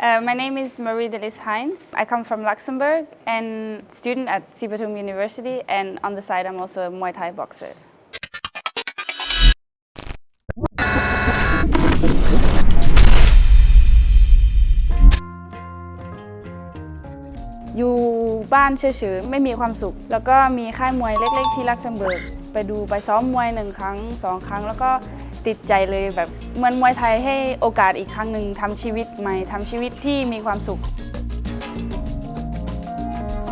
Uh, my name is Marie Delis Heinz. I come from Luxembourg and student at Sipatum University. And on the side, I'm also a Muay Thai boxer. อยู่บ้านเฉยๆไม่มีความสุข แล้วก็มีค่ายมวยเล็ก ๆ ที่ลักเซมเบิร์กไปดูไปซ้อมมวยหนึ่งครั้งสองครั้ง แล้วก็ ติดใจเลยแบบเหมือนมวยไทยให้โอกาสอีกครั้งหนึ่งทำชีวิตใหม่ทำชีวิตที่มีความสุข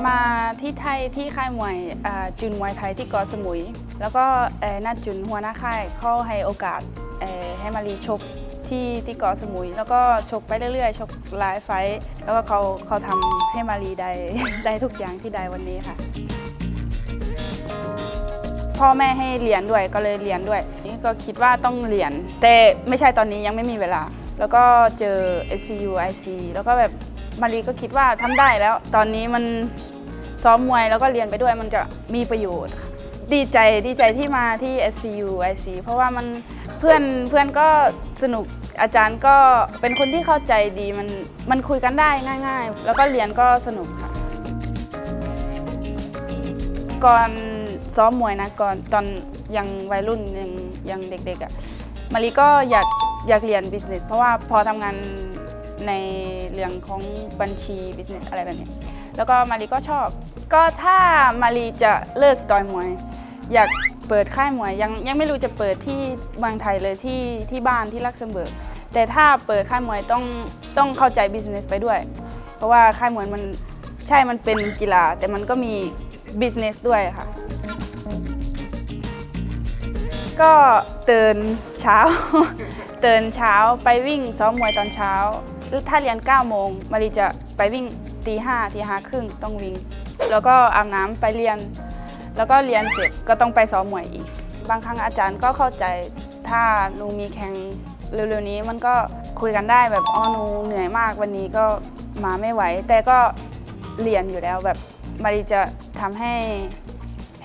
มาที่ไทยที่ค่ายมวยจุนมวยไทยที่เกาะสมุย แล้วก็เอ่อนาจุนหัวหน้าค่ายเขาให้โอกาสให้มารีชกที่ที่เกาะสมุย แล้วก็ชกไปเรื่อยๆ ชกหลายไฟแล้วก็เขาเขาทำให้มารีได้ได้ทุกอย่างที่ได้วันนี้ค่ะ พ่อแม่ให้เรียนด้วยก็เลยเรียนด้วย นี่ก็คิดว่าต้องเรียน แต่ไม่ใช่ตอนนี้ยังไม่มีเวลา แล้วก็เจอ SCU IC แล้วก็แบบมารีก็คิดว่าทำได้แล้ว ตอนนี้มันซ้อมมวยแล้วก็เรียนไปด้วยมันจะมีประโยชน์ ดีใจดีใจที่มาที่ SCU IC เพราะว่ามันเพื่อนเพื่อนก็สนุกอาจารย์ก็เป็นคนที่เข้าใจดีมันมันคุยกันได้ง่าย ๆ แล้วก็เรียนก็สนุกค่ะ ก่อน ซ้อมมวยนะก่อนตอนยังวัยรุ่นยังยังเด็กๆอะ่ะมารีก็อยากอยากเรียน business เพราะว่าพอทำงานในเรื่องของบัญชี business อะไรแบบนี้แล้วก็มารีก็ชอบ ก็ถ้ามารีจะเลิกต่อยมวย อยากเปิดค่ายมวยยังยังไม่รู้จะเปิดที่เมืองไทยเลยที่ที่บ้านที่ลักเซมเบิร์กแต่ถ้าเปิดค่ายมวยต้องต้องเข้าใจ business ไปด้วย เพราะว่าค่ายมวยมันใช่มันเป็นกีฬา แต่มันก็มี business ด้วยค่ะ ก็ตื่นเช้า ตื่นเช้าไปวิ่งซ้อมมวยตอนเช้า ถ้าเรียน 9 โมงมารีจะไปวิ่งตีห้าตีห้าครึ่งต้องวิ่ง แล้วก็อาบน้ำไปเรียน แล้วก็เรียนเสร็จก็ต้องไปซ้อมมวยอีก บางครั้งอาจารย์ก็เข้าใจถ้าหนูมีแข่งเร็วๆนี้มันก็คุยกันได้แบบอ๋อหนูเหนื่อยมากวันนี้ก็มาไม่ไหว แต่ก็เรียนอยู่แล้วแบบมารีจะทำให้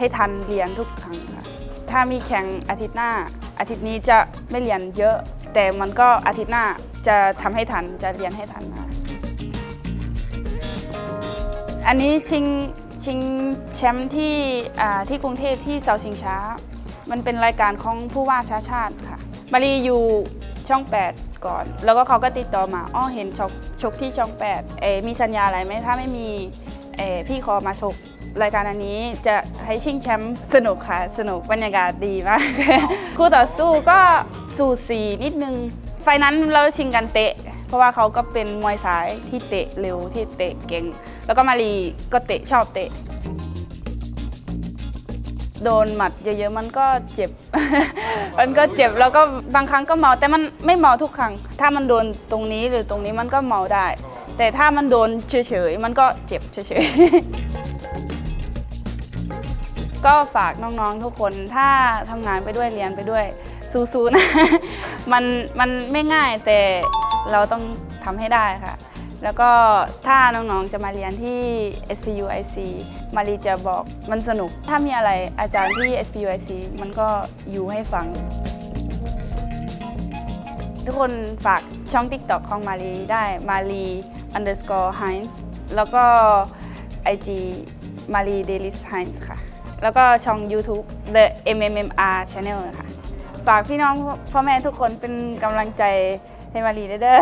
ให้ทันเรียนทุกครั้งค่ะถ้ามีแข่งอาทิตย์หน้า อาทิตย์นี้จะไม่เรียนเยอะ แต่มันก็อาทิตย์หน้าจะทำให้ทันจะเรียนให้ทันค่ะอันนี้ชิงชิงแชมป์ที่ที่กรุงเทพที่เสาชิงช้า มันเป็นรายการของผู้ว่าชาติชาติค่ะ มารีอยู่ช่อง 8 ก่อน แล้วก็เขาก็ติดต่อมาอ้อเห็นชกชกที่ช่อง8เอมีสัญญาอะไรไหมถ้าไม่มีเออพี่ขอมาชก รายการอันนี้จะให้ชิงแชมป์สนุกค่ะ สนุกบรรยากาศดีมาก คู่ต่อสู้ก็สูสีนิดนึง ไฟนั้นเราชิงกันเตะ เพราะว่าเขาก็เป็นมวยสายที่เตะเร็วที่เตะเก่ง แล้วก็มารีก็เตะชอบเตะ โดนหมัดเยอะๆมันก็เจ็บ มันก็เจ็บแล้วก็บางครั้งก็เมาแต่มันไม่เมาทุกครั้ง ถ้ามันโดนตรงนี้หรือตรงนี้มันก็เมาได้ แต่ถ้ามันโดนเฉยๆมันก็เจ็บเฉยๆ ก็ฝากน้องๆทุกคนถ้าทำงานไปด้วยเรียนไปด้วยสู้ๆนะ มันมันไม่ง่ายแต่เราต้องทำให้ได้ค่ะ แล้วก็ถ้าน้องๆจะมาเรียนที่ SPU IC มารีจะบอกมันสนุก ถ้ามีอะไรอาจารย์ที่ SPU IC มันก็อยู่ให้ฟัง ทุกคนฝากช่อง TikTok ของมารีได้มารี underscore Heinz แล้วก็ IG มารี Daily Heinz ค่ะ แล้วก็ช่อง YouTube The MMMR Channel ค่ะฝากพี่น้องพ่อแม่ทุกคนเป็นกำลังใจให้มารีด้วยเด้อ